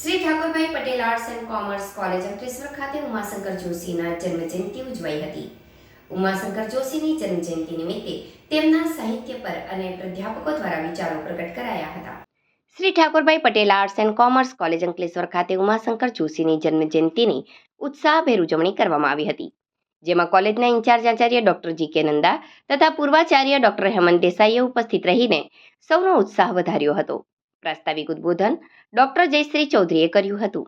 Shri Thakorbhai Patel arts and commerce college Ankleshwar ખાતે ઉમાશંકર જોશીના જન્મજયંતિ ઉજવાઈ હતી. ઉમાશંકર જોશીની જન્મજયંતિ નિમિત્તે તેમના સાહિત્ય પર અને પ્રાધ્યાપકો દ્વારા વિચારો પ્રગટ કરાયા હતા. Shri Thakorbhai Patel arts and commerce college Ankleshwar ખાતે ઉમાશંકર જોશીની જન્મજયંતિની ઉત્સાહભેર ઉજવણી કરવામાં આવી હતી. જેમાં કોલેજના ઇન્ચાર્જ આચાર્ય ડોક્ટર જી કે નંદા તથા પૂર્વાચાર્ય ડોક્ટર હેમંત દેસાઈએ ઉપસ્થિત રહીને સૌનો ઉત્સાહ વધાર્યો હતો. પ્રાસ્તાવિક ઉદ્બોધન ડોક્ટર જયશ્રી ચૌધરીએ કર્યું હતું.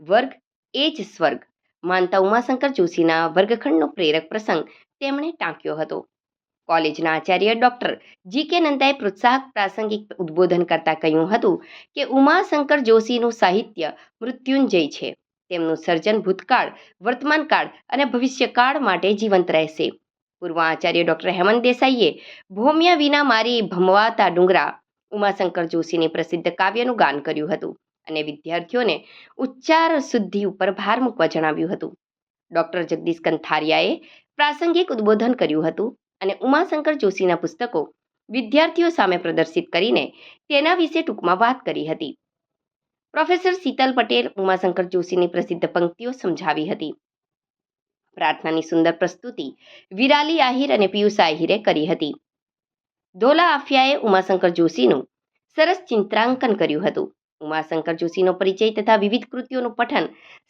વર્ગ એ જ સ્વર્ગ, માનતા ઉમાશંકર જોશીના વર્ગખંડનો પ્રેરક પ્રસંગ તેમણે ટાંક્યો હતો. કોલેજના આચાર્ય ડોક્ટર જી કે નંદાએ પ્રોત્સાહક પ્રાસંગિક ઉદ્બોધન કરતા કહ્યું હતું કે ઉમાશંકર જોશીનું સાહિત્ય મૃત્યુંજય છે. તેમનું સર્જન ભૂતકાળ, વર્તમાનકાળ અને ભવિષ્યકાળ માટે જીવંત રહેશે. પૂર્વ આચાર્ય ડોક્ટર હેમંત દેસાઈએ ભૌમ્યા વિના મારી ભમવાતા ડુંગરા ઉમાશંકર જોશીની પ્રસિદ્ધ કાવ્યનું ગાન કર્યું હતું અને વિદ્યાર્થીઓને ઉચ્ચાર શુદ્ધિ ઉપર ભાર મૂકવા જણાવ્યું હતું. ડોક્ટર જગદીશ કંથારિયાએ પ્રાસંગિક ઉદ્બોધન કર્યું હતું અને ઉમાશંકર જોશીના પુસ્તકો વિદ્યાર્થીઓ સામે પ્રદર્શિત કરીને તેના વિશે ટૂંકમાં વાત કરી હતી. પ્રોફેસર શીતલ પટેલ ઉમાશંકર જોશીની પ્રસિદ્ધ પંક્તિઓ સમજાવી હતી. પ્રાર્થનાની સુંદર પ્રસ્તુતિ વિરાલી આહિર અને પિયુષ આહિરે કરી હતી. ધોલા આફિયાએ ઉમાશંકર જોશીનું સરસ ચિત્રાંકન કર્યું હતું. ઉમાશંકર જોશીનો પરિચય તથા વિવિધ કૃતિઓનું પઠન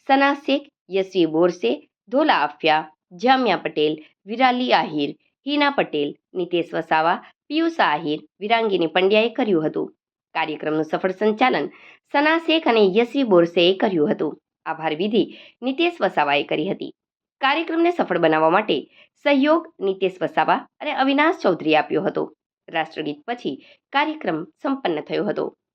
સના શેખ, યશવી બોરસે ધોલા આફિયા જામ્યા પટેલ, વિરાલી આહિર, હિના પટેલ, નિતેશ વસાવા, પિયુષ આહિર, વિરાંગીની પંડ્યાએ કર્યું હતું. કાર્યક્રમનું સફળ સંચાલન સના શેખ અને યશવી બોરસેએ કર્યું હતું. આભાર વિધિ નિતેશ વસાવાએ કરી હતી. કાર્યક્રમને સફળ બનાવવા માટે સહયોગ નિતેશ વસાવા અને અવિનાશ ચૌધરી આપ્યો હતો. રાષ્ટ્રગીત પછી કાર્યક્રમ સંપન્ન થયો હતો.